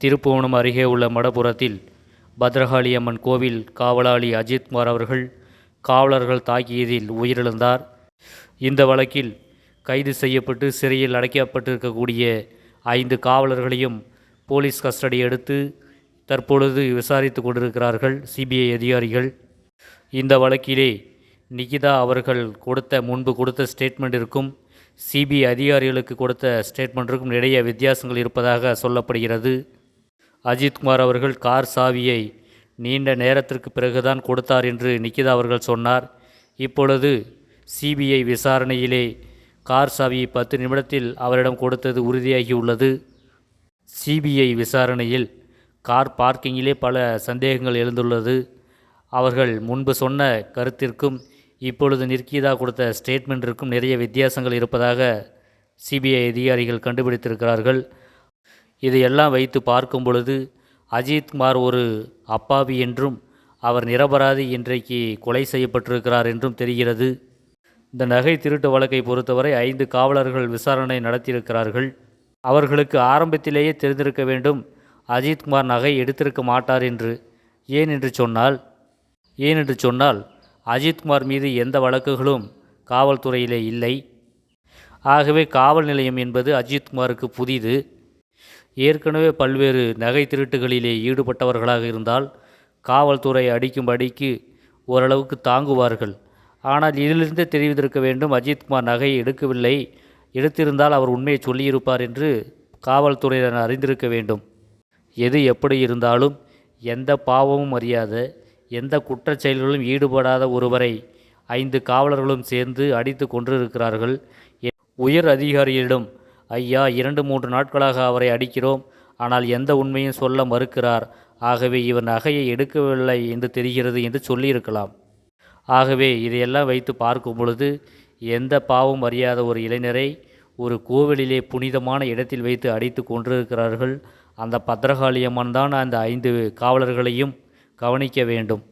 திருப்புவனம் அருகே உள்ள மடபுரத்தில் பத்ரகாளி அம்மன் கோவில் காவலாளி அஜித்குமார் அவர்கள் காவலர்கள் தாக்கியதில் உயிரிழந்தார். இந்த வழக்கில் கைது செய்யப்பட்டு சிறையில் அடைக்கப்பட்டிருக்கக்கூடிய ஐந்து காவலர்களையும் போலீஸ் கஸ்டடி எடுத்து தற்பொழுது விசாரித்து கொண்டிருக்கிறார்கள் சிபிஐ அதிகாரிகள். இந்த வழக்கிலே நிகிதா அவர்கள் கொடுத்த முன்பு கொடுத்த ஸ்டேட்மெண்ட்டிற்கும் சிபிஐ அதிகாரிகளுக்கு கொடுத்த ஸ்டேட்மெண்ட்டிற்கும் நிறைய வித்தியாசங்கள் இருப்பதாக சொல்லப்படுகிறது. அஜித்குமார் அவர்கள் கார் சாவியை நீண்ட நேரத்திற்கு பிறகுதான் கொடுத்தார் என்று நிக்கிதா அவர்கள் சொன்னார். இப்பொழுது சிபிஐ விசாரணையிலே கார் சாவியை பத்து நிமிடத்தில் அவரிடம் கொடுத்தது உறுதியாகியுள்ளது. சிபிஐ விசாரணையில் கார் பார்க்கிங்கிலே பல சந்தேகங்கள் எழுந்துள்ளது. அவர்கள் முன்பு சொன்ன கருத்திற்கும் இப்பொழுது நிர்கிதா கொடுத்த ஸ்டேட்மெண்ட்டிற்கும் நிறைய வித்தியாசங்கள் இருப்பதாக சிபிஐ அதிகாரிகள் கண்டுபிடித்திருக்கிறார்கள். இதையெல்லாம் வைத்து பார்க்கும் பொழுது அஜித்குமார் ஒரு அப்பாவி என்றும் அவர் நிரபராதி இன்றைக்கு கொலை செய்யப்பட்டிருக்கிறார் என்றும் தெரிகிறது. இந்த நகை திருட்டு வழக்கை பொறுத்தவரை ஐந்து காவலர்கள் விசாரணை நடத்தியிருக்கிறார்கள். அவர்களுக்கு ஆரம்பத்திலேயே தெரிந்திருக்க வேண்டும் அஜித்குமார் நகை எடுத்திருக்க மாட்டார் என்று. ஏன் என்று சொன்னால் ஏன் என்று சொன்னால் அஜித்குமார் மீது எந்த வழக்குகளும் காவல்துறையிலே இல்லை. ஆகவே காவல் நிலையம் என்பது அஜித்குமாருக்கு புதிது. ஏற்கனவே பல்வேறு நகை திருட்டுகளிலே ஈடுபட்டவர்களாக இருந்தால் காவல்துறை அடிக்கும் அடிக்கு ஓரளவுக்கு தாங்குவார்கள். ஆனால் இதிலிருந்தே தெரிவித்திருக்க வேண்டும் அஜித்குமார் நகையை எடுக்கவில்லை. எடுத்திருந்தால் அவர் உண்மையை சொல்லியிருப்பார் என்று காவல்துறையினர் அறிந்திருக்க வேண்டும். எது எப்படி இருந்தாலும் எந்த பாவமும் அறியாத எந்த குற்றச் செயல்களும் ஈடுபடாத ஒருவரை ஐந்து காவலர்களும் சேர்ந்து அடித்து கொன்றிருக்கிறார்கள். உயர் அதிகாரிகளிடம் ஐயா இரண்டு மூன்று நாட்களாக அவரை அடிக்கிறோம். ஆனால் எந்த உண்மையும் சொல்ல மறுக்கிறார். ஆகவே இவர் நகையை எடுக்கவில்லை என்று தெரிகிறது என்று சொல்லியிருக்கலாம். ஆகவே இதையெல்லாம் வைத்து பார்க்கும் பொழுது எந்த பாவம் அறியாத ஒரு இளைஞரை ஒரு கோவிலிலே புனிதமான இடத்தில் வைத்து அடித்து கொண்டிருக்கிறார்கள். அந்த பத்திரகாளியம்மன் தான் அந்த ஐந்து காவலர்களையும் கவனிக்க வேண்டும்.